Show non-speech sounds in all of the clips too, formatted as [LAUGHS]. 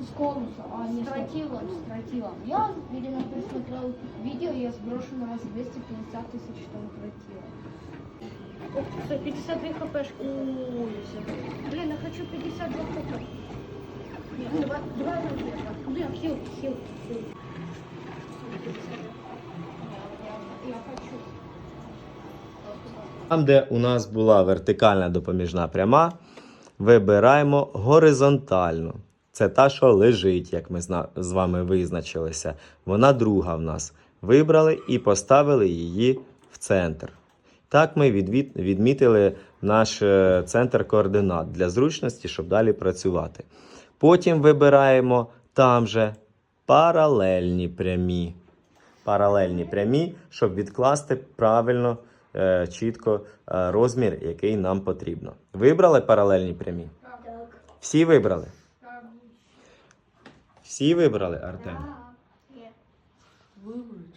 с конуса, а не с тротилом, с тротилом. Я, видимо, пересмотрел видео, я сброшу на вас 250 тысяч тонн тротила. Ох, ты, 52 хпшки. Ой, забыл. Блин, я хочу 52 хп. Нет, давай, давай разрезать. Блин, хил, хил, хил. Я хочу. Там, де у нас була вертикальна допоміжна пряма, вибираємо горизонтальну. Це та, що лежить, як ми з вами визначилися. Вона друга в нас. Вибрали і поставили її в центр. Так ми відмітили наш е, центр координат для зручності, щоб далі працювати. Потім вибираємо там же паралельні прямі. Паралельні прямі, щоб відкласти правильно, е, чітко е, розмір, який нам потрібно. Вибрали паралельні прямі? Так. Всі вибрали? Так. Всі вибрали, Артем? Нет.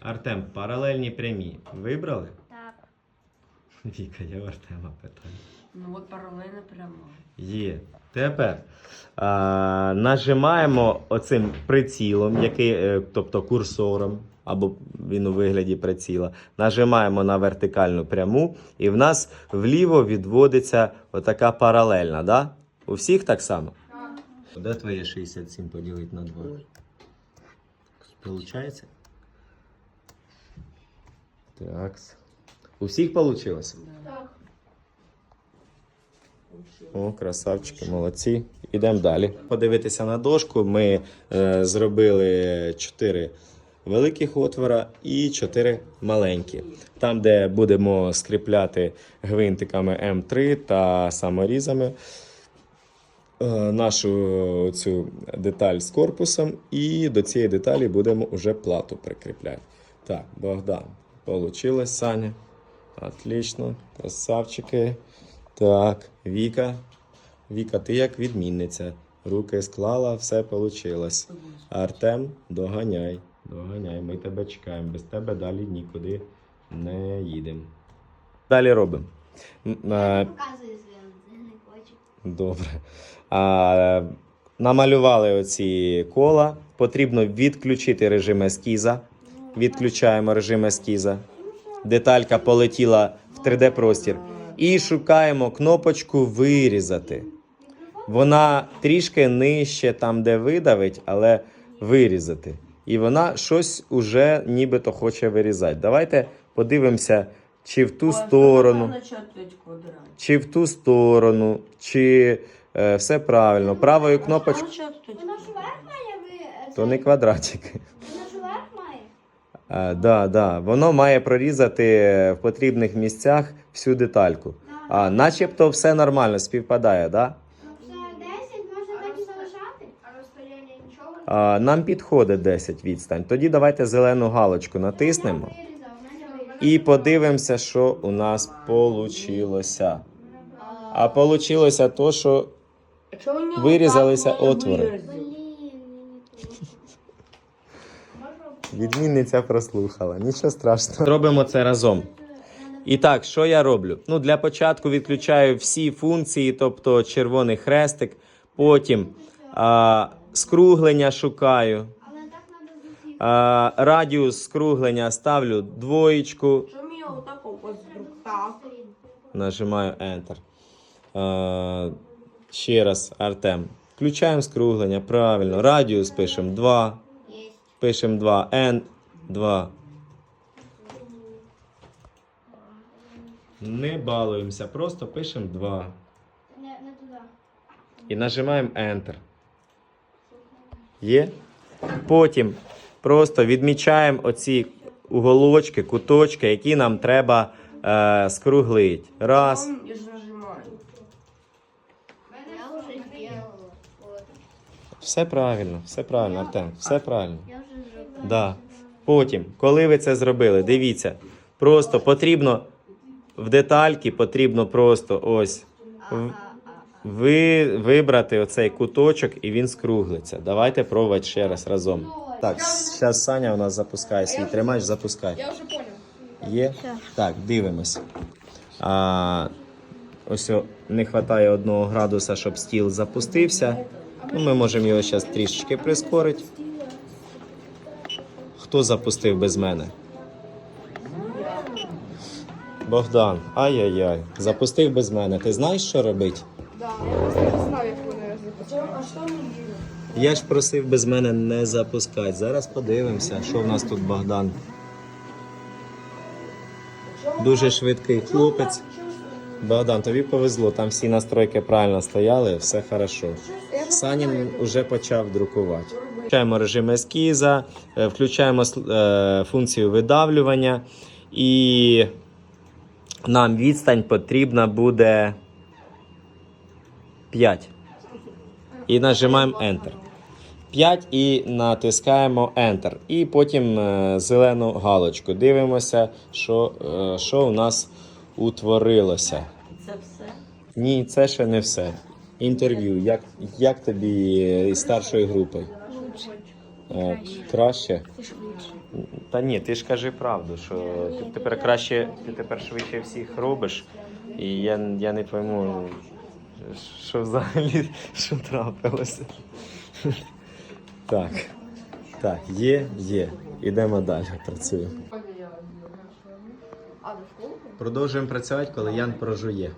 Артем, паралельні прямі. Вибрали? Так. Віка, я в Артема питаю. Ну от паралельно прямо. Є. Тепер а, нажимаємо оцим прицілом, який, е, тобто курсором, або він у вигляді приціла. Нажимаємо на вертикальну пряму, і в нас вліво відводиться отака паралельна. Да? У всіх так само? Так. Де твоє 67 поділити на 2? Ой. Получається? Так. У всіх вийшло? Так. О, красавчики, молодці. Ідемо далі. Подивитися на дошку. Ми е, зробили 4 великих отвора і 4 маленькі. Там, де будемо скріпляти гвинтиками М3 та саморізами нашу цю деталь з корпусом, і до цієї деталі будемо вже плату прикріпляти. Так, Богдан, получилось, Саня. Отлично, красавчики. Так, Віка. Віка, ти як відмінниця. Руки склала, все вийшло. Артем, доганяй. Доганяй, ми тебе чекаємо. Без тебе далі нікуди не їдемо. Далі робимо. Е, Показує. Добре. А, намалювали оці кола. Потрібно відключити режим ескіза. Відключаємо режим ескіза. Деталька полетіла в 3D-простір. І шукаємо кнопочку вирізати. Вона трішки нижче там, де видавить, але вирізати. І вона щось уже нібито хоче вирізати. Давайте подивимося, чи в ту сторону чи в ту сторону, чи е, все правильно. Правою кнопочкою. Вона ж верх має ви... То не квадратик. Вона ж верх має? А, да, да. Воно має прорізати в потрібних місцях всю детальку. А, начебто все нормально, співпадає, да? Ну це 10 можна так і залишати. А розстояння нічого? А, нам підходить 10 відстань. Тоді давайте зелену галочку натиснемо Я вирізала. і подивимося, що у нас получилося. А получилося то, що Вирізалися отвори. [LAUGHS] Відмінниця прослухала. Нічого страшного. Робимо це разом. І так, що я роблю? Ну, для початку відключаю всі функції, тобто червоний хрестик, потім а, скруглення шукаю. А, радіус скруглення ставлю двоєчку, нажимаю Enter. А, ще раз, Артем. Включаємо скруглення, правильно. Радіус пишемо 2. Пишемо 2. N 2. Не балуємося, просто пишемо 2. Не, не туди. І нажимаємо Enter. Є? Потім просто відмічаємо оці уголочки, куточки, які нам треба е, скруглити. Раз. Я ж нажимаю. Я вже зробила. От. Все правильно, все правильно, Артем, все правильно. Я вже зробила. Да. Потім, коли ви це зробили, дивіться, просто потрібно в детальки, потрібно просто ось в- ви, вибрати оцей куточок і він скруглиться. Давайте пробувати ще раз разом. Так, зараз Саня у нас запускає свій тримач, запускай. Я вже понял. Є? Так, дивимось. А, ось о, не вистачає одного градуса, щоб стіл запустився. Ну, ми можемо його зараз трішечки прискорити. Хто запустив без мене? Богдан, ай-яй-яй, запустив без мене. Ти знаєш, що робити? Я ж просив без мене не запускати. Зараз подивимося, що в нас тут Богдан. Дуже швидкий хлопець. Богдан, тобі повезло, там всі настройки правильно стояли, все хорошо. Санін вже почав друкувати. Включаємо режим ескіза, е, включаємо е, функцію видавлювання, і нам відстань потрібна буде 5. І нажимаємо Enter. 5 і натискаємо Enter. І потім е, зелену галочку. Дивимося, що, що у нас утворилося. Це все. Ні, це ще не все. Інтерв'ю. Як, як тобі із старшою групою? Лучше. Е, Краще? Та ні, ти ж кажи правду, що ти тепер краще, ти тепер швидше всіх робиш. І я, я не пойму, що взагалі що трапилося. Так. Так, є, є. Ідемо далі, працюємо. Школи? Продовжуємо працювати, коли Ян прожує.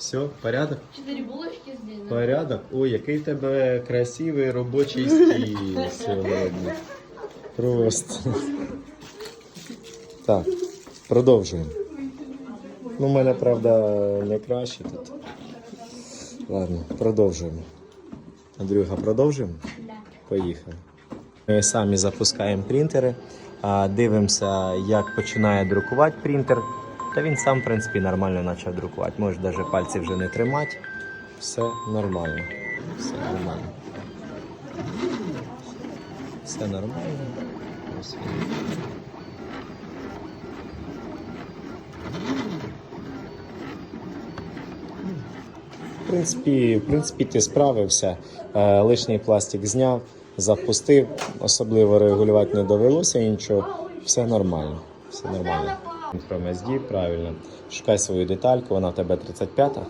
Все, порядок? Чотири булочки здесь. Порядок. Ой, який в тебе красивий робочий [LAUGHS] стіл сьогодні. Просто. Так, продовжуємо. Ну, у мене, правда, не краще тут. Ладно, продовжуємо. Андрюха, продовжуємо? Да. Поїхали. Ми самі запускаємо принтери, а дивимося, як починає друкувати принтер. Та він сам, в принципі, нормально почав друкувати. Може навіть пальці вже не тримати. Все нормально. Все нормально. Все нормально. В принципі, в принципі, ти справився. Е, лишній пластик зняв, запустив, особливо регулювати не довелося нічого. Все нормально. Все нормально. Chrome SD, правильно. Шукай свою детальку, вона в тебе 35-та.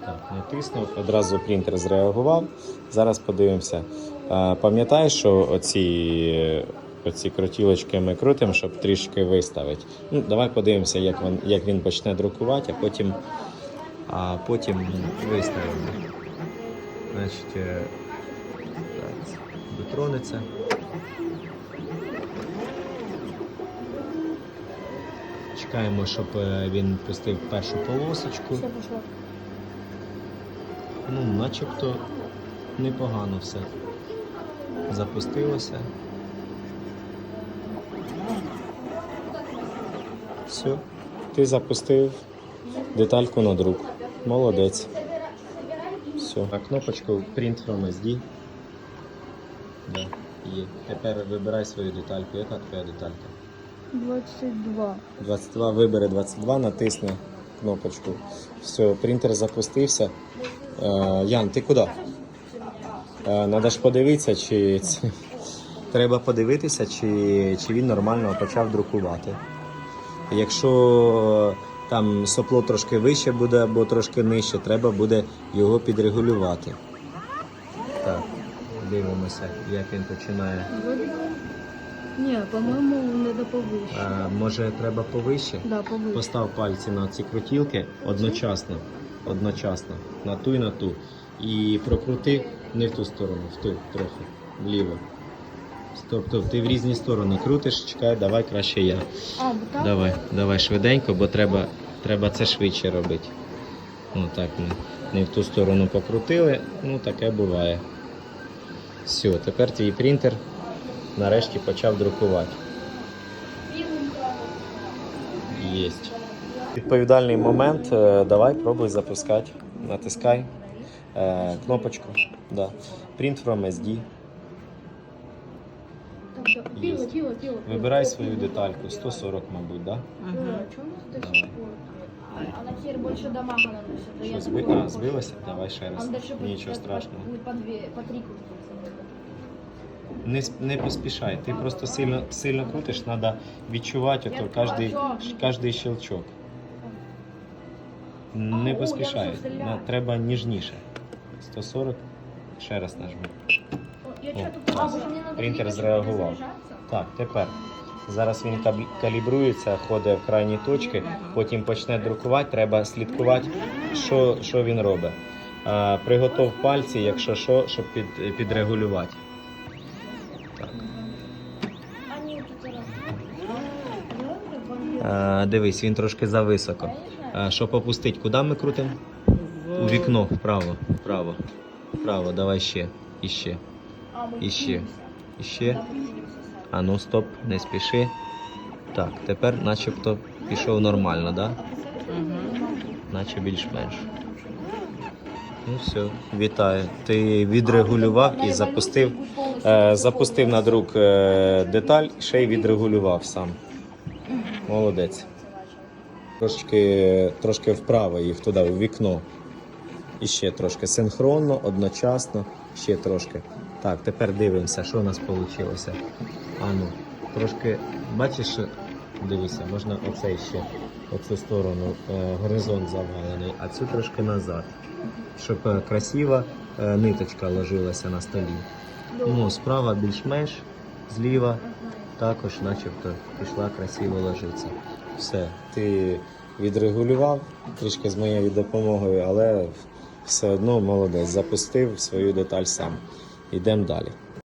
Так, натиснув, одразу принтер зреагував. Зараз подивимося. Пам'ятаєш, що оці, оці крутілочки ми крутимо, щоб трішки виставити. Ну, давай подивимося, як він, як він почне друкувати, а потім, а потім виставимо. Значить, е, дотронеться. Чекаємо, щоб е, він пустив першу полосочку. Все пошло. Ну, начебто непогано все. Запустилося. Все. Ти запустив детальку на друк. Молодець. Все. А кнопочку Print from SD. Да, є. Тепер вибирай свою детальку. Яка твоя деталька? 22. 22, вибери 22, натисни кнопочку. Все, принтер запустився. Е, Ян, ти куди? Е, Надо ж подивитися, чи це- [LAUGHS] треба подивитися, чи, чи він нормально почав друкувати. Якщо там сопло трошки вище буде або трошки нижче, треба буде його підрегулювати. Так, дивимося, як він починає. Ні, по-моєму, не до повище. Е, Може, треба повище? Да, повище. Постав пальці на ці крутілки одночасно, одночасно, на ту і на ту. І прокрути не в ту сторону, в ту трохи, вліво. Тобто ти в різні сторони крутиш, чекай, давай краще я. А, бо так? Давай, давай швиденько, бо треба, треба це швидше робити. Ну так, ми не в ту сторону покрутили, ну таке буває. Все, тепер твій принтер нарешті почав друкувати. Єсть. Відповідальний момент. Е, Давай, пробуй запускати. Натискай е, кнопочку. Да. Print from SD. Пиво. Вибирай свою детальку. 140, мабуть, да? Давай. Она теперь больше дамага наносит. Я зби... А, збилося? Давай ще раз. Нічого страшного. По, по, две, по три крутится. Не, не поспішай. Ти просто сильно, сильно крутиш, треба відчувати ото кожний, кожний щелчок. Не поспішай. Треба ніжніше. 140. Ще раз нажми. О, клас. Принтер зреагував. Так, тепер. Зараз він калібрується, ходить в крайні точки, потім почне друкувати. Треба слідкувати, що, що він робить. Приготов пальці, якщо що, щоб під, підрегулювати. Так. Они вот это раз- А, дивись, він трошки зависоко. А, щоб опустити, куди ми крутимо? У вікно, вправо, вправо, вправо, давай ще, іще, А, мы І ще. кинемся. іще. Да, мы кинемся, Саша. А ну стоп, не спіши. Так, тепер начебто пішов нормально, да? А посоветуй? Наче більш-менш. Ну все, вітаю. Ти відрегулював і запустив, е, запустив на друк е, деталь, ще й відрегулював сам. Молодець. Трошки, трошки вправо їх туди, у вікно. І ще трошки синхронно, одночасно, ще трошки. Так, тепер дивимося, що у нас вийшло. А ну, трошки, бачиш, дивися, можна оцей ще, оцю сторону, е, горизонт завалений, а цю трошки назад. Щоб е, красиво е, ниточка ложилася на столі. Ну, справа більш-менш, зліва також начебто пішла красиво ложиться. Все, ти відрегулював трішки з моєю допомогою, але все одно молодець, запустив свою деталь сам. Йдемо далі.